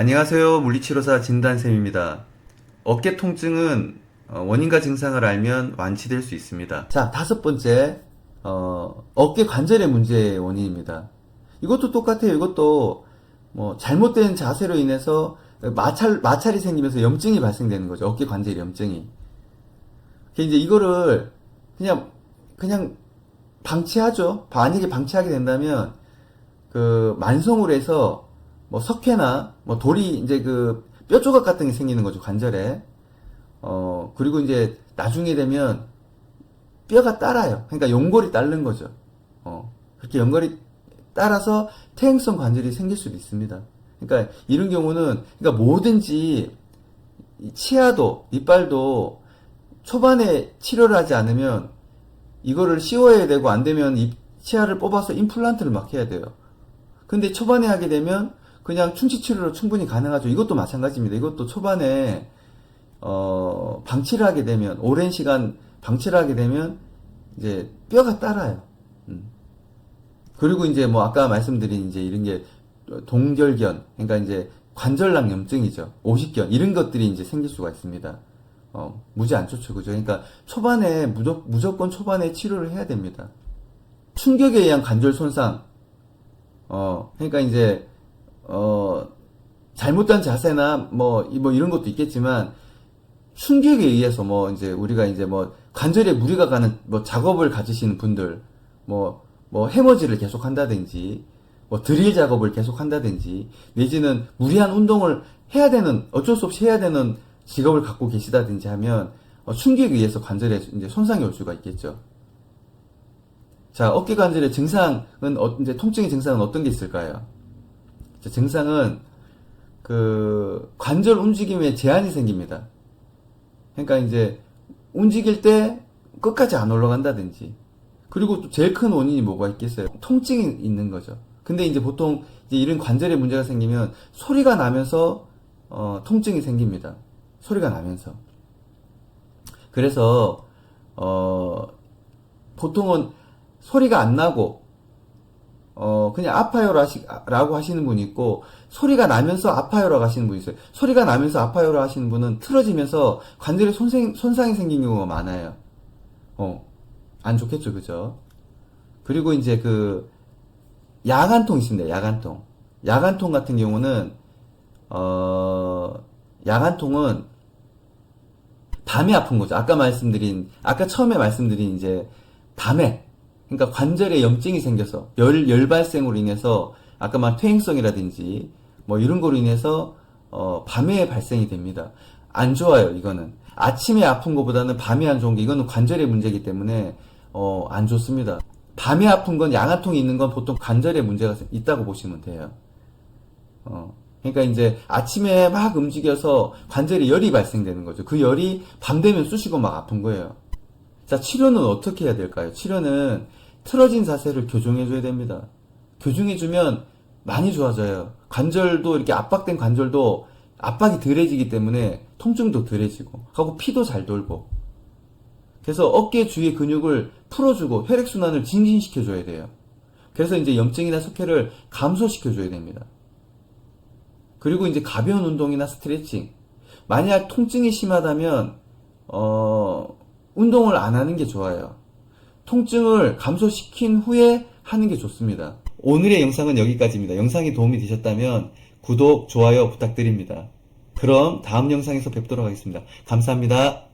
안녕하세요. 물리치료사 진단쌤입니다. 어깨 통증은 어, 원인과 증상을 알면 완치될 수 있습니다. 자, 다섯 번째, 어, 어깨 관절의 문제의 원인입니다. 이것도 똑같아요. 이것도 뭐 잘못된 자세로 인해서 마찰, 마찰이 생기면서 염증이 발생되는 거죠. 어깨 관절 염증이. 그게 이제 이거를 그냥, 그냥 방치하죠. 만약에 방치하게 된다면 그 만성으로 해서 뭐 석회나 뭐 돌이 이제 그 뼈 조각 같은 게 생기는 거죠 관절에. 어 그리고 이제 나중에 되면 뼈가 따라요. 그러니까 연골이 따른 거죠. 어 그렇게 연골이 따라서 퇴행성 관절이 생길 수도 있습니다. 그러니까 이런 경우는 그러니까 뭐든지 이 치아도 이빨도 초반에 치료를 하지 않으면 이거를 씌워야 되고 안 되면 이 치아를 뽑아서 임플란트를 막 해야 돼요. 근데 초반에 하게 되면 그냥 충치 치료로 충분히 가능하죠. 이것도 마찬가지입니다. 이것도 초반에 어, 방치를 하게 되면 오랜 시간 방치를 하게 되면 이제 뼈가 따라요. 음. 그리고 이제 뭐 아까 말씀드린 이제 이런 게 동결견, 그러니까 이제 관절낭 염증이죠. 오십견 이런 것들이 이제 생길 수가 있습니다. 어, 무지 안 좋죠, 그죠? 그러니까 초반에 무조, 무조건 초반에 치료를 해야 됩니다. 충격에 의한 관절 손상, 어, 그러니까 이제, 어, 잘못된 자세나 뭐, 이- 뭐 이런 것도 있겠지만, 충격에 의해서 뭐, 이제 우리가 이제 뭐, 관절에 무리가 가는 뭐 작업을 가지시는 분들, 뭐, 뭐 해머지를 계속 한다든지, 뭐 드릴 작업을 계속 한다든지, 내지는 무리한 운동을 해야 되는, 어쩔 수 없이 해야 되는 직업을 갖고 계시다든지 하면, 어, 충격에 의해서 관절에 이제 손상이 올 수가 있겠죠. 자, 어깨 관절의 증상은, 어, 이제 통증의 증상은 어떤 게 있을까요? 자, 증상은, 그, 관절 움직임에 제한이 생깁니다. 그러니까 이제, 움직일 때 끝까지 안 올라간다든지. 그리고 또 제일 큰 원인이 뭐가 있겠어요? 통증이 있는 거죠. 근데 이제 보통 이제 이런 관절에 문제가 생기면 소리가 나면서, 어, 통증이 생깁니다. 소리가 나면서. 그래서, 어, 보통은 소리가 안 나고, 어, 그냥 아파요라 하시, 라고 하시는 분이 있고, 소리가 나면서 아파요라고 하시는 분이 있어요. 소리가 나면서 아파요라 하시는 분은 틀어지면서 관절에 손상, 손상이 생긴 경우가 많아요. 어, 안 좋겠죠, 그죠? 그리고 이제 그, 야간통 있습니다, 야간통. 야간통 같은 경우는, 어, 야간통은 밤에 아픈 거죠. 아까 말씀드린, 아까 처음에 말씀드린 이제 밤에, 그러니까 관절에 염증이 생겨서 열, 열 발생으로 인해서 아까 말 퇴행성이라든지 뭐 이런 거로 인해서 어, 밤에 발생이 됩니다. 안 좋아요, 이거는. 아침에 아픈 것보다는 밤에 안 좋은 게 이거는 관절의 문제이기 때문에 어, 안 좋습니다. 밤에 아픈 건 양아통이 있는 건 보통 관절에 문제가 있다고 보시면 돼요. 어, 그러니까 이제 아침에 막 움직여서 관절에 열이 발생되는 거죠. 그 열이 밤 되면 쑤시고 막 아픈 거예요. 자, 치료는 어떻게 해야 될까요? 치료는 틀어진 자세를 교정해줘야 됩니다. 교정해주면 많이 좋아져요. 관절도 이렇게 압박된 관절도 압박이 덜해지기 때문에 통증도 덜해지고, 하고 피도 잘 돌고. 그래서 어깨 주위의 근육을 풀어주고 혈액순환을 증진시켜줘야 돼요. 그래서 이제 염증이나 석회를 감소시켜줘야 됩니다. 그리고 이제 가벼운 운동이나 스트레칭. 만약 통증이 심하다면, 어, 운동을 안 하는 게 좋아요. 통증을 감소시킨 후에 하는 게 좋습니다. 오늘의 영상은 여기까지입니다. 영상이 도움이 되셨다면 구독, 좋아요 부탁드립니다. 그럼 다음 영상에서 뵙도록 하겠습니다. 감사합니다.